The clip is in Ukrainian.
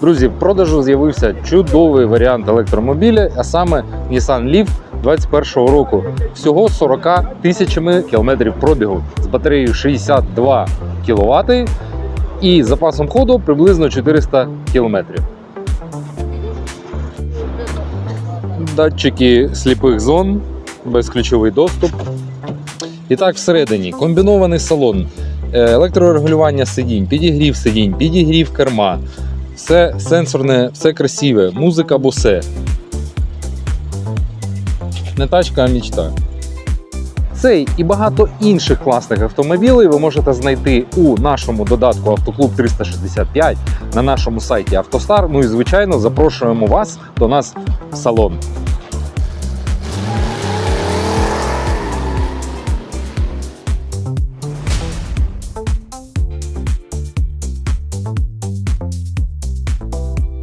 Друзі, в продажу з'явився чудовий варіант електромобіля, а саме Nissan Leaf 2021 року. Всього 40 тисячами кілометрів пробігу з батареєю 62 кВт і запасом ходу приблизно 400 кілометрів. Датчики сліпих зон, безключовий доступ. І так, всередині комбінований салон, е, електрорегулювання сидінь, підігрів сидінь, підігрів керма. Все сенсорне, все красиве, музика босе. Не тачка, а мічта. Цей і багато інших класних автомобілів ви можете знайти у нашому додатку Автоклуб 365 на нашому сайті Автостар. Ну і звичайно запрошуємо вас до нас в салон.